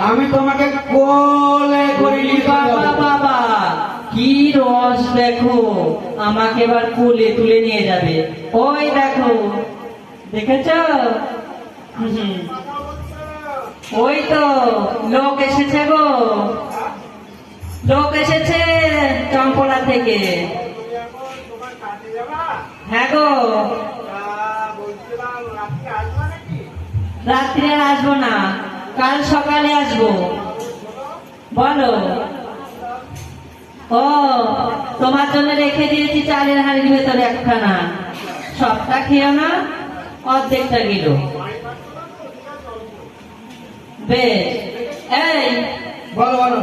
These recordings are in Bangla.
আমি তোমাকে কোলে করে নিয়ে বাবা বাবা, কি রস দেখো, আমাকে এবার কোলে তুলে নিয়ে যাবে। ওই দেখো, দেখেছ। ওই তো, লোক এসেছে গো। লোক এসেছে চম্পলা থেকে। হ্যাঁ গো। রাত্রে আসব না। কাল সকালে আসব। বলো। ও তোমার জন্য রেখে দিয়েছি চালের হাড়ির ভেতরে একখানা। সবটা খেও না অর্ধেকটা গেল বেশ। এই বলো বলো।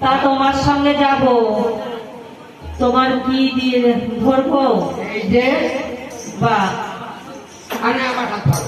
তা তোমার সঙ্গে যাব। তোমার কি দিয়ে ধরবো? বা আনে আমার হাত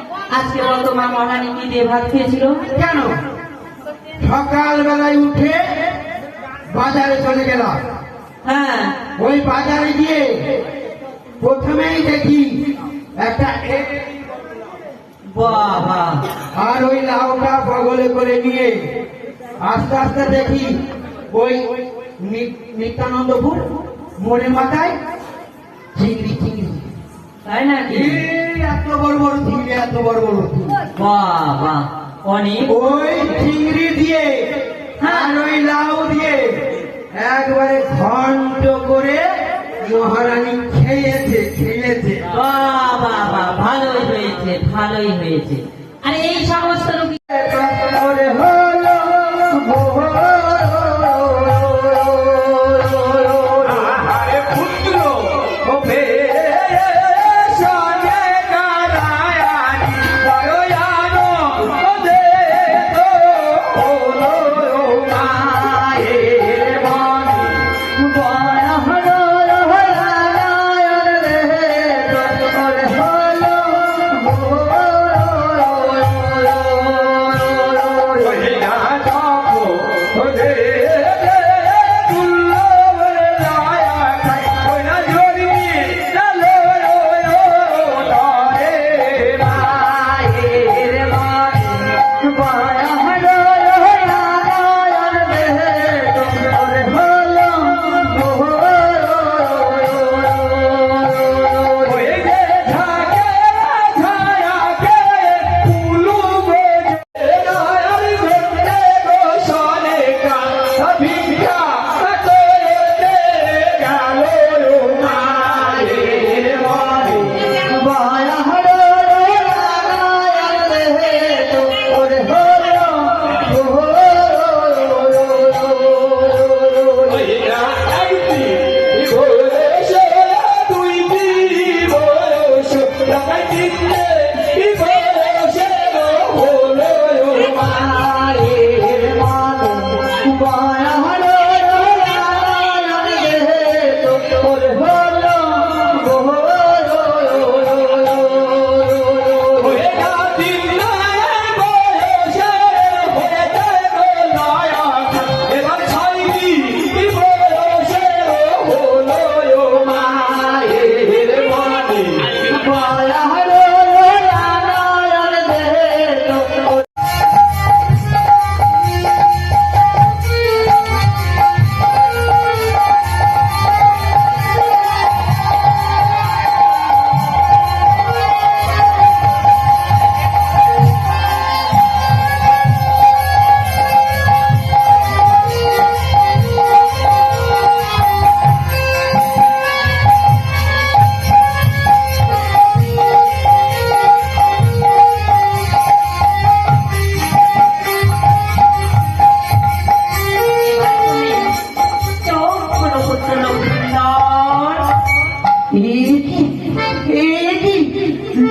আজকে বলতো মা মহারানী কি দিয়ে ভাত খেয়েছিল। কেন? সকাল বেলায় উঠে বাজারে চলে গেলাম। হ্যাঁ। ওই বাজারে গিয়ে প্রথমেই দেখি একটা বাবা। আর ওই লাউটা বগলে করে নিয়ে আস্তে আস্তে দেখি ওই নি- নিত্যানন্দপুর মোড়ে মাথায় চিংড়ি চিংড়ি। তাই নাকি? এই এত বড় বড় চিংড়ি এত বড় বড়। বাবা অনেক। ওই চিংড়ি দিয়ে আর ওই লাউ দিয়ে একবারে ঘন্ট করে মহারানী খেয়েছে খেয়েছে। বাবা বাবা ভালোই হয়েছে ভালোই হয়েছে। আর এই সমস্ত Hey.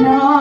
No.